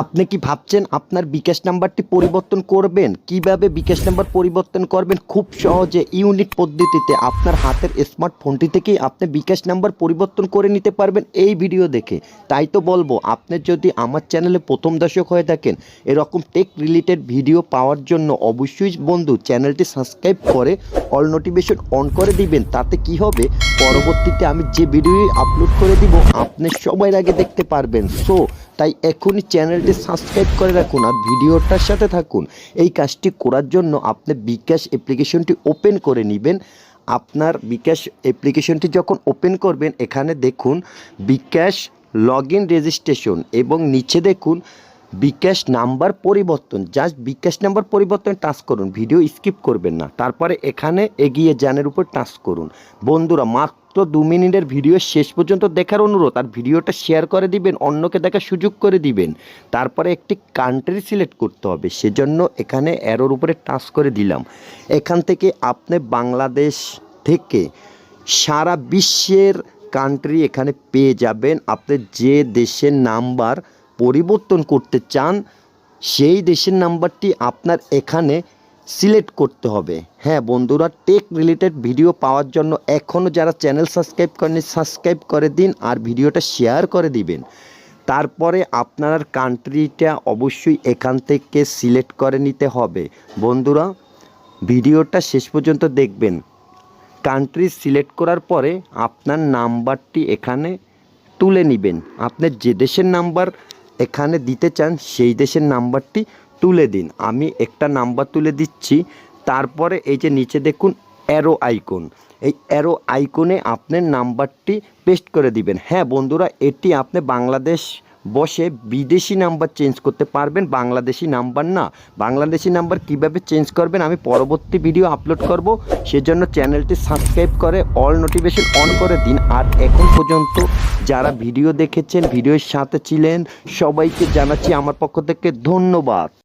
আপনি কি ভাবছেন আপনার বিকাশ নাম্বারটি পরিবর্তন করবেন? কীভাবে বিকাশ নাম্বার পরিবর্তন করবেন? খুব সহজে ইউনিট পদ্ধতিতে আপনার হাতের স্মার্টফোনটি থেকেই আপনি বিকাশ নাম্বার পরিবর্তন করে নিতে পারবেন এই ভিডিও দেখে। তাই তো বলব, আপনি যদি আমার চ্যানেলে প্রথম দর্শক হয়ে থাকেন, এরকম টেক রিলেটেড ভিডিও পাওয়ার জন্য অবশ্যই বন্ধু চ্যানেলটি সাবস্ক্রাইব করে অল নোটিফিকেশন অন করে দিবেন। তাতে কি হবে? পরবর্তীতে আমি যে ভিডিও আপলোড করে দিব, আপনি সবার আগে দেখতে পারবেন। সো তাই এখনই চ্যানেলটি সাবস্ক্রাইব করে রাখুন আর ভিডিওটার সাথে থাকুন। এই কাজটি করার জন্য আপনি বিকাশ অ্যাপ্লিকেশনটি ওপেন করে নেবেন। আপনার বিকাশ অ্যাপ্লিকেশনটি যখন ওপেন করবেন, এখানে দেখুন বিকাশ লগ ইন রেজিস্ট্রেশন এবং নিচে দেখুন বিকাশ নাম্বার পরিবর্তন। জাস্ট বিকাশ নাম্বার পরিবর্তন টাচ করুন, ভিডিও স্কিপ করবেন না। তারপরে এখানে এগিয়ে জানের উপর টাচ করুন। বন্ধুরা, মাত্র দু মিনিটের ভিডিও শেষ পর্যন্ত দেখার অনুরোধ। আর ভিডিওটা শেয়ার করে দিবেন, অন্যকে দেখার সুযোগ করে দিবেন। তারপরে একটি কান্ট্রি সিলেক্ট করতে হবে। সেজন্য এখানে অ্যারোর উপরে টাচ করে দিলাম। এখান থেকে আপনি বাংলাদেশ থেকে সারা বিশ্বের কান্ট্রি এখানে পেয়ে যাবেন। আপনি যে দেশের নাম্বার পরিবর্তন করতে চান, সেই দেশের নাম্বারটি আপনার এখানে সিলেক্ট করতে হবে। হ্যাঁ বন্ধুরা টেক রিলেটেড ভিডিও পাওয়ার জন্য এখনও যারা চ্যানেল সাবস্ক্রাইব করেনি সাবস্ক্রাইব করে দিন আর ভিডিওটা শেয়ার করে দিবেন। তারপরে আপনার কান্ট্রিটা অবশ্যই এখান থেকে সিলেক্ট করে নিতে হবে। বন্ধুরা ভিডিওটা শেষ পর্যন্ত দেখবেন। কান্ট্রি সিলেক্ট করার পরে আপনার নাম্বারটি এখানে তুলে নেবেন। আপনার যে দেশের নাম্বার এখানে দিতে চান, সেই দেশের নাম্বারটি তুলে দিন। আমি একটা নাম্বার তুলে দিচ্ছি। তারপরে এই যে নিচে দেখুন অ্যারো আইকন এই অ্যারো আইকনে আপনার নাম্বারটি পেস্ট করে দিবেন। হ্যাঁ বন্ধুরা, এটি আপনি বাংলাদেশ বসে বিদেশি নাম্বার চেঞ্জ করতে পারবেন। বাংলাদেশি নাম্বার না। বাংলাদেশি নাম্বার কীভাবে চেঞ্জ করবেন আমি পরবর্তী ভিডিও আপলোড করব। সেজন্য চ্যানেলটি সাবস্ক্রাইব করে অল নোটিফিকেশন অন করে দিন। আর এখন পর্যন্ত যারা ভিডিও দেখেছেন ভিডিওর সাথে ছিলেন, সবাইকে জানাচ্ছি আমার পক্ষ থেকে ধন্যবাদ।